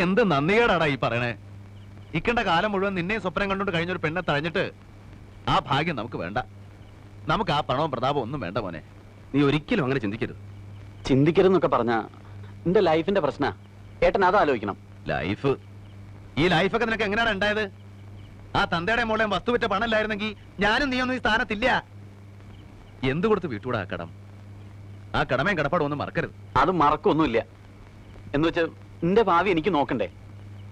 എന്ത് നന്ദികേടാടാ ഈ പറയണേ? ഇക്കണ്ട കാലം മുഴുവൻ നിന്നെ സ്വപ്നം കണ്ടുകൊണ്ട് കഴിഞ്ഞൊരു പെണ്ണെ തഴഞ്ഞിട്ട് ആ ഭാഗ്യം നമുക്ക് വേണ്ട. നമുക്ക് ആ പണവും പ്രതാപവും ഒന്നും വേണ്ട മോനെ. നീ ഒരിക്കലും അങ്ങനെ ചിന്തിക്കരുത്. ചിന്തിക്കരുതെന്നൊക്കെ പറഞ്ഞ എന്റെ ലൈഫിന്റെ പ്രശ്ന. ഏട്ടൻ അത് ആലോചിക്കണം. ലൈഫ്? ഈ ലൈഫൊക്കെ നിനക്ക് എങ്ങനെയാണ് ഉണ്ടായത്? ആ തന്തയുടെ മോളെ വസ്തു വിറ്റ പണമില്ലായിരുന്നെങ്കിൽ ഞാനും നീയൊന്നും ഈ സ്ഥാനത്തില്ല. എന്ത് കൊടുത്ത് വീട്ടുകൂടെ ആ കടം? ആ കടമയും കടപ്പാടും ഒന്നും മറക്കരുത്. അത് മറക്കൊന്നുമില്ല. എന്ന് വെച്ച് എന്റെ ഭാവി എനിക്ക് നോക്കണ്ടേ?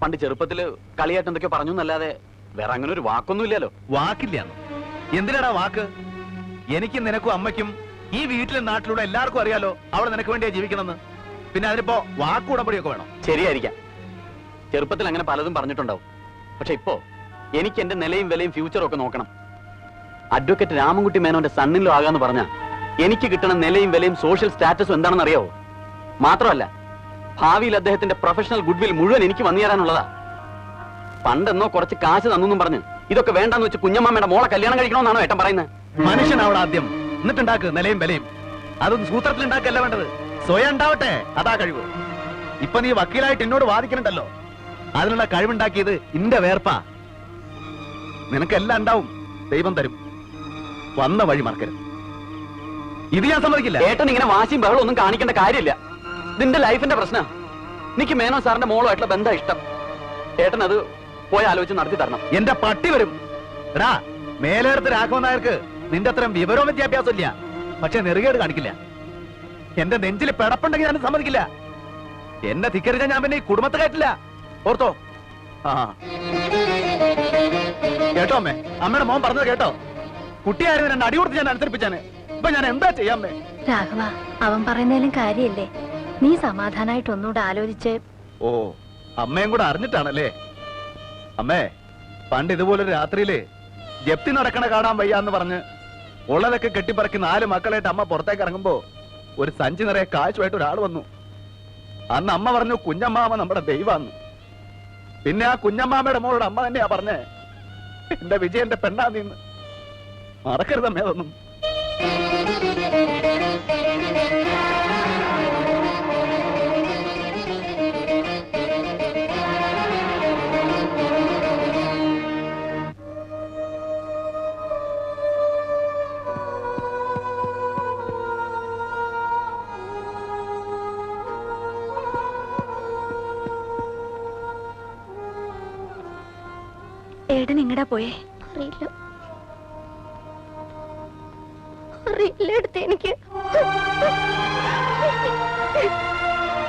പണ്ട് ചെറുപ്പത്തിൽ കളിയായിട്ട് എന്തൊക്കെ പറഞ്ഞു എന്നല്ലാതെ വേറെ അങ്ങനെ ഒരു വാക്കൊന്നും ഇല്ലല്ലോ. വാക്കില്ല എന്തിനാടാ വാക്ക്? എനിക്കും നിനക്കും അമ്മയ്ക്കും ഈ വീട്ടിലും നാട്ടിലൂടെ എല്ലാവർക്കും അറിയാലോ അവൾ നിനക്ക് വേണ്ടിയാ ജീവിക്കണമെന്ന്. പിന്നെ അതിനിപ്പോ വാക്കുടമ്പടിയൊക്കെ വേണം? ശരിയായിരിക്കാം. ചെറുപ്പത്തിൽ അങ്ങനെ പലതും പറഞ്ഞിട്ടുണ്ടാവും. പക്ഷെ ഇപ്പോ എനിക്ക് എന്റെ നിലയും വിലയും ഫ്യൂച്ചറും ഒക്കെ നോക്കണം. അഡ്വക്കേറ്റ് രാമൻകുട്ടി മേനോന്റെ സണ്ണിലോ ആകാന്ന് പറഞ്ഞ എനിക്ക് കിട്ടണ നിലയും വിലയും സോഷ്യൽ സ്റ്റാറ്റസും എന്താണെന്ന് അറിയാവോ മാത്രമല്ല ഭാവിയിൽ അദ്ദേഹത്തിന്റെ പ്രൊഫഷണൽ ഗുഡ്വിൽ മുഴുവൻ എനിക്ക് വന്നു തരാനുള്ളതാ പണ്ടെന്നോ കുറച്ച് കാശ് തന്നു പറഞ്ഞ് ഇതൊക്കെ വേണ്ടെന്ന് വെച്ച് കുഞ്ഞമ്മയുടെ മോളെ കല്യാണം കഴിക്കണമെന്നാണോ ഏട്ടൻ പറയുന്നത്? മനുഷ്യനാവണം ആദ്യം. എന്നിട്ടുണ്ടാക്ക് നിലയും വിലയും. അതൊന്നും സൂത്രത്തിൽ ഉണ്ടാക്കല്ല വേണ്ടത്? സ്വയം ഉണ്ടാവട്ടെ. അതാ കഴിവ്. ഇപ്പൊ നീ വക്കീലായിട്ട് എന്നോട് വാദിക്കണുണ്ടല്ലോ. അതിനുള്ള കഴിവുണ്ടാക്കിയത് ഇന്റെ വേർപ്പാ. നിനക്കെല്ലാം ഉണ്ടാവും. ദൈവം തരും. വന്ന വഴി മറക്കരുത്. ഇത് ഞാൻ സമ്മതിക്കില്ല. ഏട്ടൻ ഇങ്ങനെ വാശിയും ബഹളം ഒന്നും കാണിക്കേണ്ട കാര്യമില്ല. ഇതിന്റെ ലൈഫിന്റെ പ്രശ്നം. എനിക്ക് മേനോ സാറിന്റെ മോളുമായിട്ടുള്ള ബന്ധം ഇഷ്ടം. ഏട്ടൻ അത് പോയി ആലോചിച്ച് നടത്തി തരണം. എന്റെ പട്ടി വരും. എടാ മേലേർത്ത് രാഘവൻ നായർക്ക് നിന്റെ അത്രയും വിവരവും വിദ്യാഭ്യാസം ഇല്ല പക്ഷെ നെറുകേട് കാണിക്കില്ല. എന്റെ നെഞ്ചിൽ പിടപ്പുണ്ടെങ്കിൽ ഞാൻ സമ്മതിക്കില്ല. എന്നെ ധിക്കരിച്ച ഞാൻ പിന്നെ ഈ കുടുംബത്തെ കയറ്റില്ല. ഓർത്തോ? ആ. കേട്ടോ അമ്മേ? അമ്മയുടെ മോൻ പറഞ്ഞത് കേട്ടോ? കുട്ടിയായിരുന്നു രണ്ട് അടി കൊടുത്ത് ഞാൻ അനുസരിപ്പിച്ചാണ്. ഇപ്പൊ ഞാൻ എന്താ ചെയ്യാമേ രാഘവ അവൻ പറയുന്നതിലും കാര്യമില്ലേ? നീ സമാധാനായിട്ട് ഒന്നുകൂടെ ആലോചിച്ച്. ഓ അമ്മയും കൂടെ അറിഞ്ഞിട്ടാണല്ലേ? അമ്മേ പണ്ട് ഇതുപോലൊരു രാത്രിയിൽ ജപ്തി നടക്കണ കാണാൻ വയ്യാന്ന് പറഞ്ഞ് ഉള്ളതൊക്കെ കെട്ടിപ്പറക്കി നാല് മക്കളായിട്ട് അമ്മ പുറത്തേക്ക് ഇറങ്ങുമ്പോ ഒരു സഞ്ചി നിറയെ കാശുമായിട്ട് ഒരാൾ വന്നു. അന്ന് അമ്മ പറഞ്ഞു കുഞ്ഞമ്മാമ നമ്മുടെ ദൈവാന്ന്. പിന്നെ ആ കുഞ്ഞമ്മാമയുടെ മോളോട് അമ്മ തന്നെയാ പറഞ്ഞേ എന്റെ വിജയന്റെ പെണ്ണാ നീന്ന്. മറക്കരുതമ്മേ ഏടൻ എങ്ങടാ പോയേ? അറിയില്ല. അറിയില്ല എടുത്ത് എനിക്ക്.